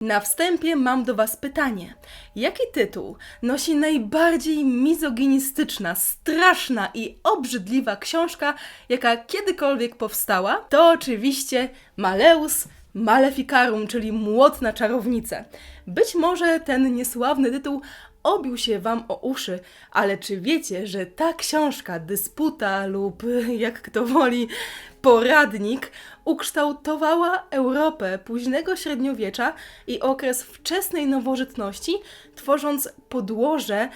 Na wstępie mam do Was pytanie. Jaki tytuł nosi najbardziej mizoginistyczna, straszna i obrzydliwa książka, jaka kiedykolwiek powstała? To oczywiście Maleus Maleficarum, czyli Młot na czarownicę. Być może ten niesławny tytuł obił się Wam o uszy, ale czy wiecie, że ta książka, dysputa lub jak kto woli, poradnik ukształtowała Europę późnego średniowiecza i okres wczesnej nowożytności, tworząc podłoże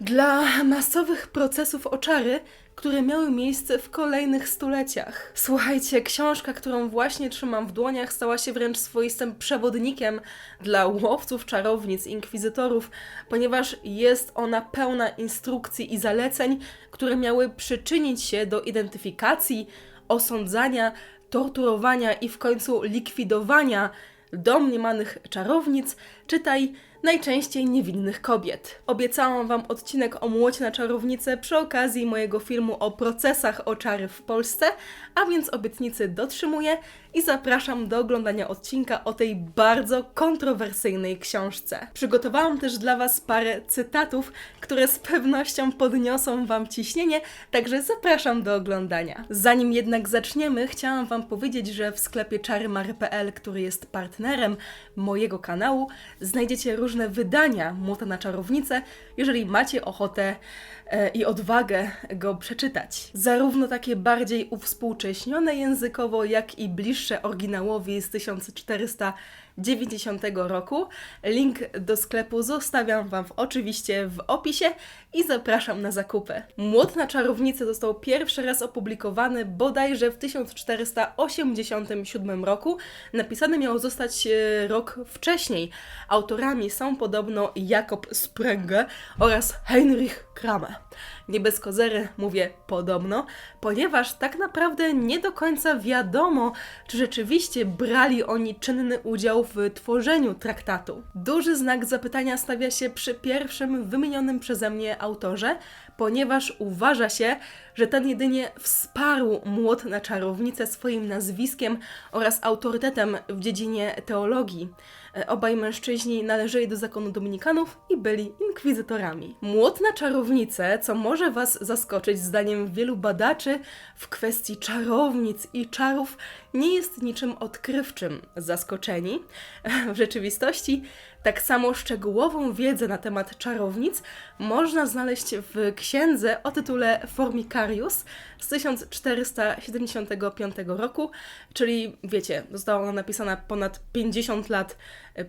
dla masowych procesów oczary, które miały miejsce w kolejnych stuleciach. Słuchajcie, książka, którą właśnie trzymam w dłoniach, stała się wręcz swoistym przewodnikiem dla łowców czarownic, inkwizytorów, ponieważ jest ona pełna instrukcji i zaleceń, które miały przyczynić się do identyfikacji, osądzania, torturowania i w końcu likwidowania domniemanych czarownic, czytaj najczęściej niewinnych kobiet. Obiecałam Wam odcinek o młocie na czarownicę przy okazji mojego filmu o procesach o czary w Polsce, a więc obietnicy dotrzymuję i zapraszam do oglądania odcinka o tej bardzo kontrowersyjnej książce. Przygotowałam też dla Was parę cytatów, które z pewnością podniosą Wam ciśnienie, także zapraszam do oglądania. Zanim jednak zaczniemy, chciałam Wam powiedzieć, że w sklepie czarymary.pl, który jest partnerem mojego kanału, znajdziecie różne wydania Młota na czarownicę, jeżeli macie ochotę e, i odwagę go przeczytać. Zarówno takie bardziej uwspółcześnione językowo, jak i bliższe oryginałowi z 1490 roku. Link do sklepu zostawiam Wam oczywiście w opisie i zapraszam na zakupy. Młot na czarownicę został pierwszy raz opublikowany bodajże w 1487 roku. Napisany miał zostać e, rok wcześniej. Autorami są podobno Jakob Sprenge oraz Heinrich Kramer. Nie bez kozery mówię podobno, ponieważ tak naprawdę nie do końca wiadomo, czy rzeczywiście brali oni czynny udział w tworzeniu traktatu. Duży znak zapytania stawia się przy pierwszym wymienionym przeze mnie autorze, ponieważ uważa się, że ten jedynie wsparł młot na czarownicę swoim nazwiskiem oraz autorytetem w dziedzinie teologii. E, Obaj mężczyźni należeli do zakonu dominikanów i byli inkwizytorami. Młot na co może Was zaskoczyć zdaniem wielu badaczy w kwestii czarownic i czarów, nie jest niczym odkrywczym. Zaskoczeni? W rzeczywistości tak samo szczegółową wiedzę na temat czarownic można znaleźć w księdze o tytule Formicarius z 1475 roku, czyli wiecie, została ona napisana ponad 50 lat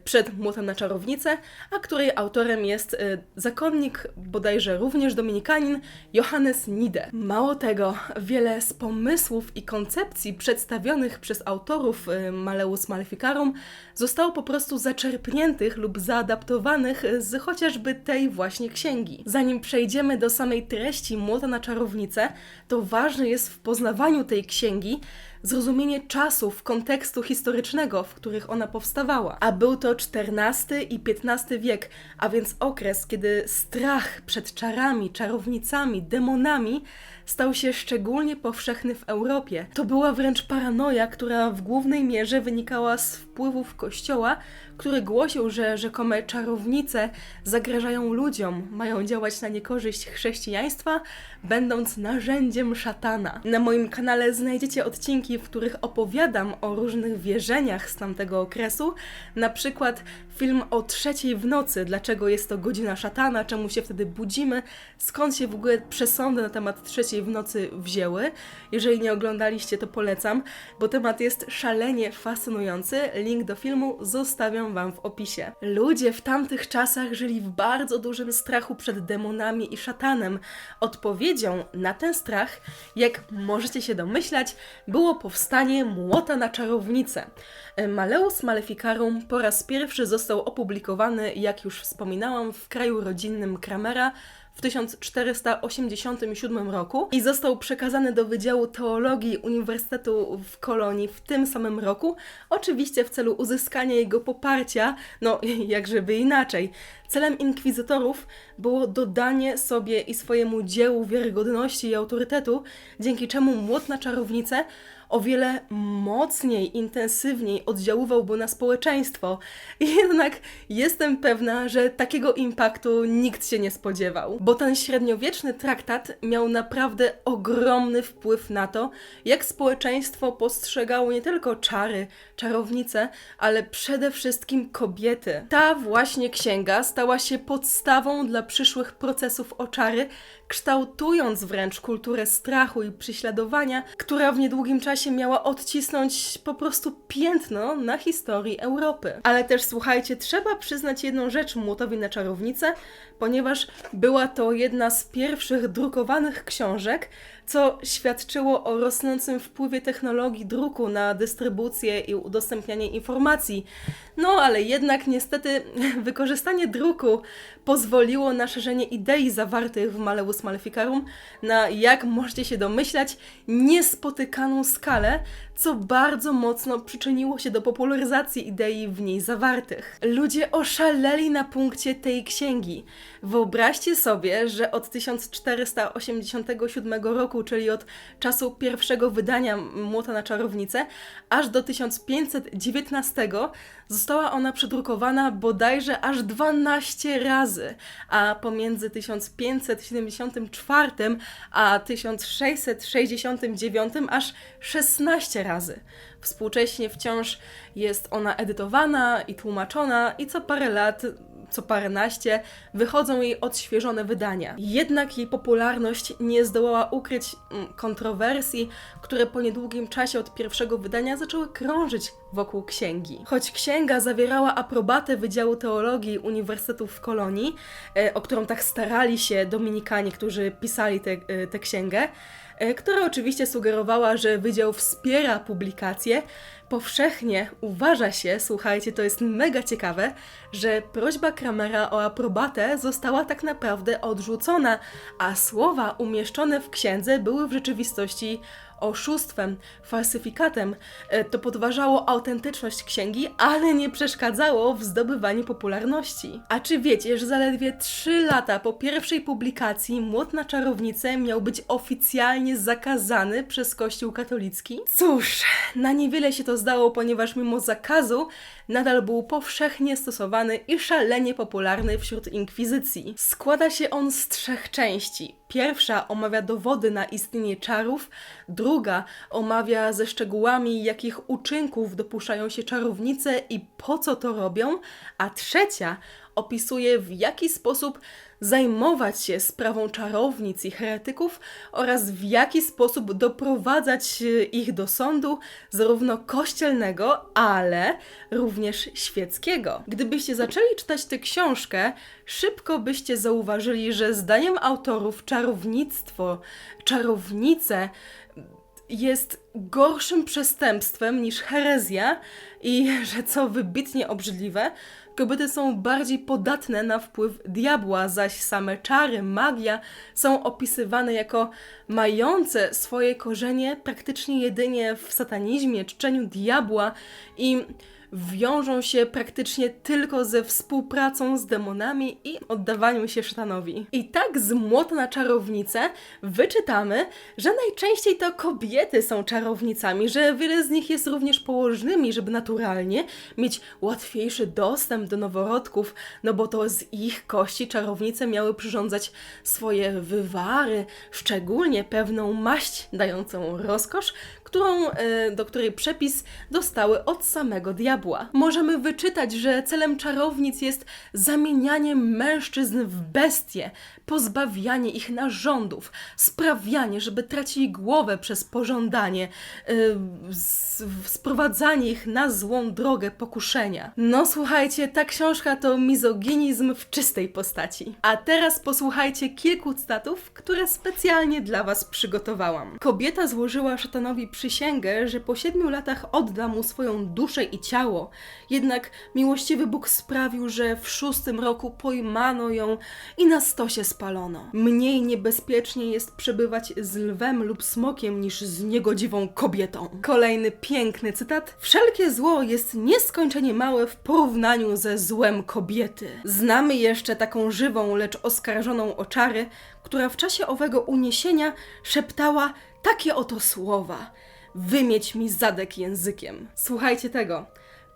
przed Młotem na czarownicę, a której autorem jest y, zakonnik, bodajże również dominikanin, Johannes Nide. Mało tego, wiele z pomysłów i koncepcji przedstawionych przez autorów y, Maleus Maleficarum zostało po prostu zaczerpniętych lub zaadaptowanych z chociażby tej właśnie księgi. Zanim przejdziemy do samej treści Młota na czarownicę, to ważne jest w poznawaniu tej księgi zrozumienie czasów, kontekstu historycznego, w których ona powstawała. A był to XIV i XV wiek, a więc okres, kiedy strach przed czarami, czarownicami, demonami stał się szczególnie powszechny w Europie. To była wręcz paranoja, która w głównej mierze wynikała z wpływów Kościoła, który głosił, że rzekome czarownice zagrażają ludziom, mają działać na niekorzyść chrześcijaństwa, będąc narzędziem szatana. Na moim kanale znajdziecie odcinki, w których opowiadam o różnych wierzeniach z tamtego okresu, na przykład film o trzeciej w nocy, dlaczego jest to godzina szatana, czemu się wtedy budzimy, skąd się w ogóle przesądy na temat trzeciej w nocy wzięły. Jeżeli nie oglądaliście, to polecam, bo temat jest szalenie fascynujący. Link do filmu zostawiam Wam w opisie. Ludzie w tamtych czasach żyli w bardzo dużym strachu przed demonami i szatanem. Odpowiedzią na ten strach, jak możecie się domyślać, było powstanie młota na czarownicę. Maleus Maleficarum po raz pierwszy został opublikowany, jak już wspominałam, w kraju rodzinnym Kramera w 1487 roku i został przekazany do Wydziału Teologii Uniwersytetu w Kolonii w tym samym roku, oczywiście w celu uzyskania jego poparcia, no jakżeby inaczej. Celem inkwizytorów było dodanie sobie i swojemu dziełu wiarygodności i autorytetu, dzięki czemu młot na czarownicę o wiele mocniej, intensywniej oddziaływałby na społeczeństwo. Jednak jestem pewna, że takiego impaktu nikt się nie spodziewał, bo ten średniowieczny traktat miał naprawdę ogromny wpływ na to, jak społeczeństwo postrzegało nie tylko czary, czarownice, ale przede wszystkim kobiety. Ta właśnie księga stała się podstawą dla przyszłych procesów o czary, kształtując wręcz kulturę strachu i prześladowania, która w niedługim czasie miała odcisnąć po prostu piętno na historii Europy. Ale też słuchajcie, trzeba przyznać jedną rzecz Młotowi na czarownicę, ponieważ była to jedna z pierwszych drukowanych książek, co świadczyło o rosnącym wpływie technologii druku na dystrybucję i udostępnianie informacji. No ale jednak niestety wykorzystanie druku pozwoliło na szerzenie idei zawartych w Malleus Maleficarum na, jak możecie się domyślać, niespotykaną skalę, co bardzo mocno przyczyniło się do popularyzacji idei w niej zawartych. Ludzie oszaleli na punkcie tej księgi. Wyobraźcie sobie, że od 1487 roku, czyli od czasu pierwszego wydania Młota na czarownicę, aż do 1519 została ona przedrukowana bodajże aż 12 razy, a pomiędzy 1574 a 1669 aż 16 razy. Współcześnie wciąż jest ona edytowana i tłumaczona i co parę lat co paręnaście wychodzą jej odświeżone wydania. Jednak jej popularność nie zdołała ukryć mm, kontrowersji, które po niedługim czasie od pierwszego wydania zaczęły krążyć wokół księgi. Choć księga zawierała aprobatę Wydziału Teologii Uniwersytetu w Kolonii, e, o którą tak starali się Dominikanie, którzy pisali tę te księgę, e, która oczywiście sugerowała, że Wydział wspiera publikację, powszechnie uważa się, słuchajcie, to jest mega ciekawe, że prośba Kramera o aprobatę została tak naprawdę odrzucona, a słowa umieszczone w księdze były w rzeczywistości oszustwem, falsyfikatem. E, to podważało autentyczność księgi, ale nie przeszkadzało w zdobywaniu popularności. A czy wiecie, że zaledwie 3 lata po pierwszej publikacji Młot na czarownicę miał być oficjalnie zakazany przez Kościół katolicki? Cóż, na niewiele się to zdało, ponieważ mimo zakazu nadal był powszechnie stosowany i szalenie popularny wśród inkwizycji. Składa się on z trzech części. Pierwsza omawia dowody na istnienie czarów, druga omawia ze szczegółami, jakich uczynków dopuszczają się czarownice i po co to robią, a trzecia opisuje w jaki sposób zajmować się sprawą czarownic i heretyków oraz w jaki sposób doprowadzać ich do sądu, zarówno kościelnego, ale również świeckiego. Gdybyście zaczęli czytać tę książkę, szybko byście zauważyli, że zdaniem autorów czarownictwo, czarownice jest gorszym przestępstwem niż herezja i że co wybitnie obrzydliwe, kobiety są bardziej podatne na wpływ diabła, zaś same czary, magia są opisywane jako mające swoje korzenie praktycznie jedynie w satanizmie, czczeniu diabła i wiążą się praktycznie tylko ze współpracą z demonami i oddawaniu się szatanowi. I tak z młota na czarownicę wyczytamy, że najczęściej to kobiety są czarownicami, że wiele z nich jest również położnymi, żeby naturalnie mieć łatwiejszy dostęp do noworodków, no bo to z ich kości czarownice miały przyrządzać swoje wywary, szczególnie pewną maść dającą rozkosz, którą, e, do której przepis dostały od samego diabła. Możemy wyczytać, że celem czarownic jest zamienianie mężczyzn w bestie, pozbawianie ich narządów, sprawianie, żeby tracili głowę przez pożądanie, yy, sprowadzanie ich na złą drogę pokuszenia. No słuchajcie, ta książka to mizoginizm w czystej postaci. A teraz posłuchajcie kilku cytatów, które specjalnie dla Was przygotowałam. Kobieta złożyła szatanowi przysięgę, że po siedmiu latach odda mu swoją duszę i ciało. Jednak miłościwy Bóg sprawił, że w szóstym roku pojmano ją i na stosie spalono. Mniej niebezpiecznie jest przebywać z lwem lub smokiem niż z niegodziwą kobietą. Kolejny piękny cytat. Wszelkie zło jest nieskończenie małe w porównaniu ze złem kobiety. Znamy jeszcze taką żywą, lecz oskarżoną o czary, która w czasie owego uniesienia szeptała takie oto słowa. Wymieć mi zadek językiem. Słuchajcie tego.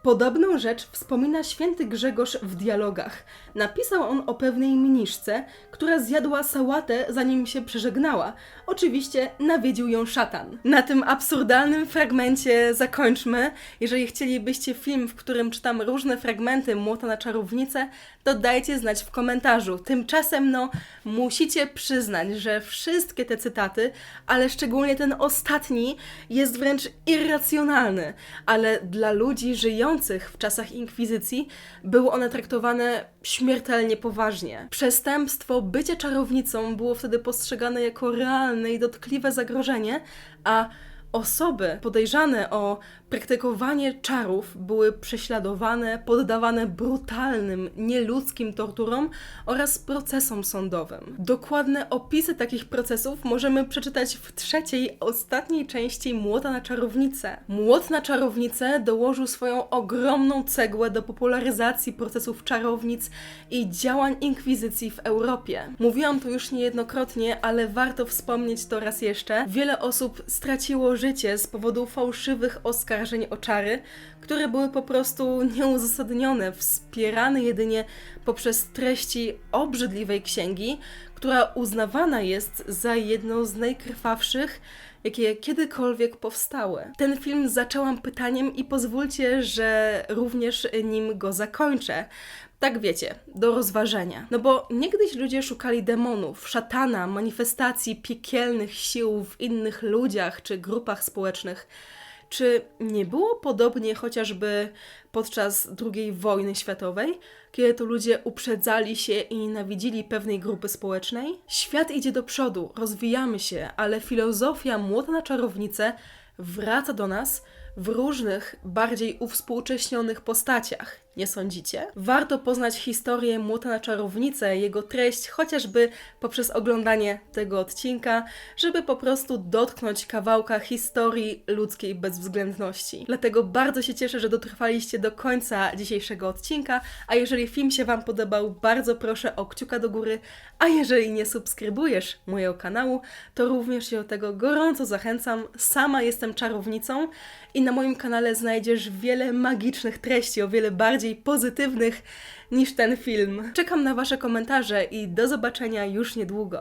Podobną rzecz wspomina święty Grzegorz w dialogach. Napisał on o pewnej mniszce, która zjadła sałatę zanim się przeżegnała. Oczywiście nawiedził ją szatan. Na tym absurdalnym fragmencie zakończmy. Jeżeli chcielibyście film, w którym czytam różne fragmenty Młota na czarownicę, to dajcie znać w komentarzu. Tymczasem, no, musicie przyznać, że wszystkie te cytaty, ale szczególnie ten ostatni, jest wręcz irracjonalny. Ale dla ludzi żyjących w czasach inkwizycji były one traktowane śmiertelnie poważnie. Przestępstwo bycia czarownicą było wtedy postrzegane jako realne i dotkliwe zagrożenie, a Osoby podejrzane o praktykowanie czarów były prześladowane, poddawane brutalnym, nieludzkim torturom oraz procesom sądowym. Dokładne opisy takich procesów możemy przeczytać w trzeciej, ostatniej części Młota na czarownicę. Młot na czarownicę dołożył swoją ogromną cegłę do popularyzacji procesów czarownic i działań inkwizycji w Europie. Mówiłam to już niejednokrotnie, ale warto wspomnieć to raz jeszcze. Wiele osób straciło życie z powodu fałszywych oskarżeń o czary, które były po prostu nieuzasadnione, wspierane jedynie poprzez treści obrzydliwej księgi, która uznawana jest za jedną z najkrwawszych, jakie kiedykolwiek powstały. Ten film zaczęłam pytaniem i pozwólcie, że również nim go zakończę. Tak wiecie, do rozważenia. No bo niegdyś ludzie szukali demonów, szatana, manifestacji piekielnych sił w innych ludziach czy grupach społecznych. Czy nie było podobnie chociażby podczas II wojny światowej, kiedy to ludzie uprzedzali się i nienawidzili pewnej grupy społecznej? Świat idzie do przodu, rozwijamy się, ale filozofia młota na czarownicę wraca do nas w różnych, bardziej uwspółcześnionych postaciach. Nie sądzicie? Warto poznać historię Młota na Czarownicę, jego treść, chociażby poprzez oglądanie tego odcinka, żeby po prostu dotknąć kawałka historii ludzkiej bezwzględności. Dlatego bardzo się cieszę, że dotrwaliście do końca dzisiejszego odcinka, a jeżeli film się Wam podobał, bardzo proszę o kciuka do góry, a jeżeli nie subskrybujesz mojego kanału, to również się do tego gorąco zachęcam. Sama jestem czarownicą i na moim kanale znajdziesz wiele magicznych treści, o wiele bardziej pozytywnych niż ten film. Czekam na Wasze komentarze i do zobaczenia już niedługo.